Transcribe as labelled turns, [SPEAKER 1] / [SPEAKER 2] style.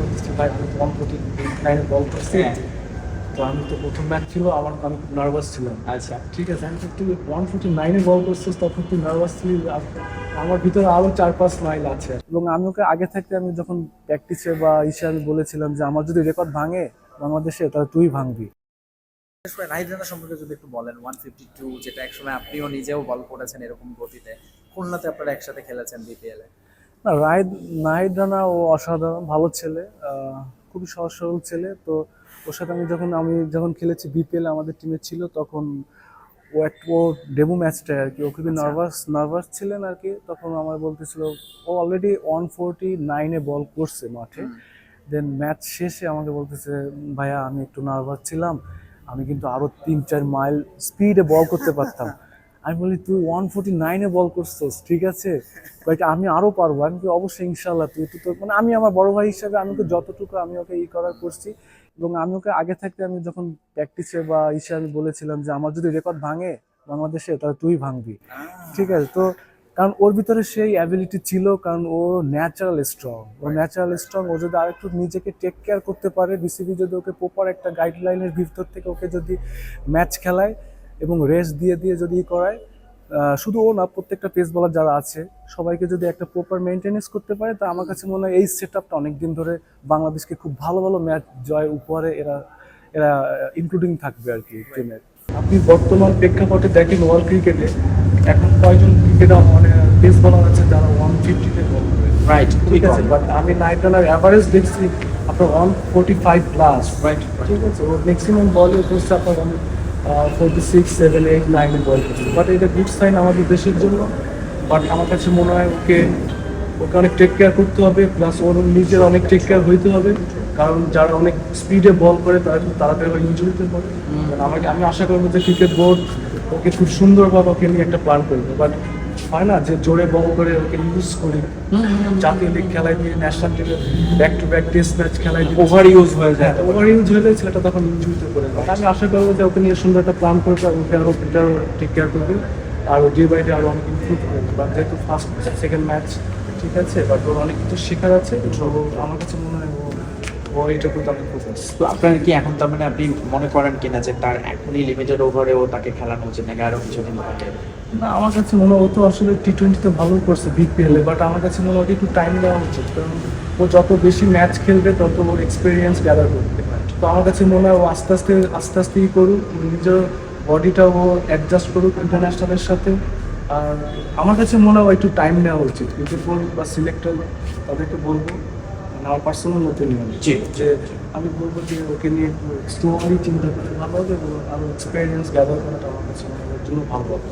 [SPEAKER 1] বলতেছে ভাই বল করছে। তো আমি তো প্রথম ম্যাচ ছিল আমার আমি খুব নার্ভাস ছিলাম
[SPEAKER 2] আচ্ছা
[SPEAKER 1] ঠিক আছে আমি তুই ওয়ান ফোর্টি নাইনে বল করছিস তখন তুই নার্ভাস ছিলি আমার ভিতরে আরও চার পাঁচ মাইল আছে এবং আমি ওকে আগে থাকতে আমি যখন প্র্যাকটিসে বা ইসে আমি বলেছিলাম যে আমার যদি রেকর্ড ভাঙে বাংলাদেশে, তাহলে তুই ভাঙবি
[SPEAKER 2] বিশেষ করে রাহিদ রানা সম্পর্কে যদি একটু বলেন ওয়ান ফিফটি টু যেটা একসময় আপনিও নিজেও বল করেছেন এরকম গতিতে, খুলনাতে আপনারা একসাথে খেলেছেন বিপিএল
[SPEAKER 1] না রাহিদ নাহিদ রানা ও অসাধারণ ভালো ছেলে খুবই সহজ সরল ছেলে। তো ওর সাথে আমি যখন আমি যখন খেলেছি বিপিএল আমাদের টিমে ছিল তখন ও একটু ও ডেবু ম্যাচটায় আর কি। ও খুবই নার্ভাস নার্ভাস ছিলেন আর কি। তখন আমার বলতেছিল ও অলরেডি ওয়ান ফোরটি নাইনে বল করছে মাঠে। দেন ম্যাচ শেষে আমাকে বলতেছে ভাইয়া আমি একটু নার্ভাস ছিলাম। আমি কিন্তু আরও তিন চার মাইল স্পিডে বল করতে পারতাম। আমি বলি তুই ওয়ান ফোর্টি নাইনে বল করছিস ঠিক আছে? বাট আমি আরও পারব আমি কি অবশ্যই ইনশাল্লাহ তুই তুই তো মানে আমি আমার বড় ভাই হিসাবে আমি ওকে যতটুকু আমি ওকে ই করার করছি এবং আমি ওকে আগে থাকতে আমি যখন প্র্যাকটিসে বা ইসে আমি বলেছিলাম যে আমার যদি রেকর্ড ভাঙে বাংলাদেশে তাহলে তুই ভাঙবি। ঠিক আছে? তো কারণ ওর ভিতরে সেই অ্যাবিলিটি ছিল কারণ ও ন্যাচারাল স্ট্রং ও ন্যাচারাল স্ট্রং ও যদি আরেকটু নিজেকে টেক কেয়ার করতে পারে বিসিবি যদি ওকে প্রপার একটা গাইডলাইনের ভিতর থেকে ওকে যদি ম্যাচ খেলায় এবং রেস্ট দিয়ে দিয়ে যদি করায় শুধু ও না প্রত্যেকটা পেস বলার যারা আছে সবাইকে যদি একটা প্রপার মেনটেনেন্স করতে পারে তা আমার কাছে মনে হয় এই সেট আপটা অনেকদিন ধরে বাংলাদেশকে খুব ভালো ভালো ম্যাচ জয় উপহারে এরা এরা ইনক্লুডিং থাকবে আর কি টিমের আপনি বর্তমান প্রেক্ষাপটে দেখেন ওয়ার্ল্ড ক্রিকেটে এখন কয়জন ক্রিকেটার মানে পেস বলার আছে যারা ওয়ান ফিফটিতে বল করে?
[SPEAKER 2] রাইট
[SPEAKER 1] ঠিক আছে বাট আমি নাইট রানার অ্যাভারেজ দেখছি আপনার one forty five plus
[SPEAKER 2] right
[SPEAKER 1] ঠিক আছে ও ম্যাক্সিমাম বলে করছে আপনার ওয়ান ফোর্টি সিক্স সেভেন এইট নাইনে বল করছে বাট এটা গুড সাইন আমাদের দেশের জন্য। বাট আমার কাছে মনে হয় ওকে ওকে অনেক টেক কেয়ার করতে হবে। প্লাস ওর নিজের অনেক টেক কেয়ার হইতে হবে। কারণ যারা অনেক স্পিডে বল করে তারা খুব তাড়াতাড়ি ইঞ্জুরিতে পড়ে আমাকে আমি আশা করব যে ক্রিকেট বোর্ড ওকে খুব সুন্দরভাবে ওকে নিয়ে একটা প্ল্যান করবে। বাট হয় না যে জোরে বল করে ওকে ইউজ করি জাতীয় লিগ খেলায় দিয়ে ন্যাশনাল টিমে back to back test match খেলায় দিয়ে
[SPEAKER 2] ওভার ইউজ হয়ে যায়
[SPEAKER 1] ওভার ইউজ হয়ে যায় ছেলেটা তখন ইনজুরিতে পড়ে যায়। আমি আশা করব যে ওকে নিয়ে সুন্দর একটা প্ল্যান করবে এবং ওকে আরও বেটার টেক কেয়ার করবে। আর ডে বাই ডে আরও অনেক ইমপ্রুভ করবে বাট যেহেতু ফার্স্ট সেকেন্ড ম্যাচ ঠিক আছে বাট ওর অনেক কিছু শেখার আছে। তো আমার কাছে মনে হয়
[SPEAKER 2] তো আপনার কি এখন তার মানে আপনি মনে করেন কিনা যে তার এখনই লিমিটেড ওভারেও তাকে খেলানো উচিত নাকি আরও কিছুদিন বাকি
[SPEAKER 1] না আমার কাছে মনে হয় ও তো আসলে টি টোয়েন্টিতে ভালো করছে বিপিএলে বাট আমার কাছে মনে হয় একটু টাইম দেওয়া উচিত কারণ ও যত বেশি ম্যাচ খেলবে তত ওর এক্সপিরিয়েন্স গ্যাদার করবে তো আমার কাছে মনে হয় ও আস্তে আস্তে আস্তে আস্তেই করুক নিজের বডিটা ও অ্যাডজাস্ট করুক ইন্টারন্যাশনালের সাথে। আর আমার কাছে মনে হয় একটু টাইম নেওয়া উচিত বোর্ড বা সিলেক্টর তাদেরকে বলব আমার পার্সোনাল ওপিনিয়ন। যে আমি বলব যে ওকে নিয়ে একটু স্লোলি চিন্তা করতে ভালো হবে এবং আরও এক্সপিরিয়েন্স গ্যাদার করাটা আমার কাছে মনে হয় জন্য ভালো হবে।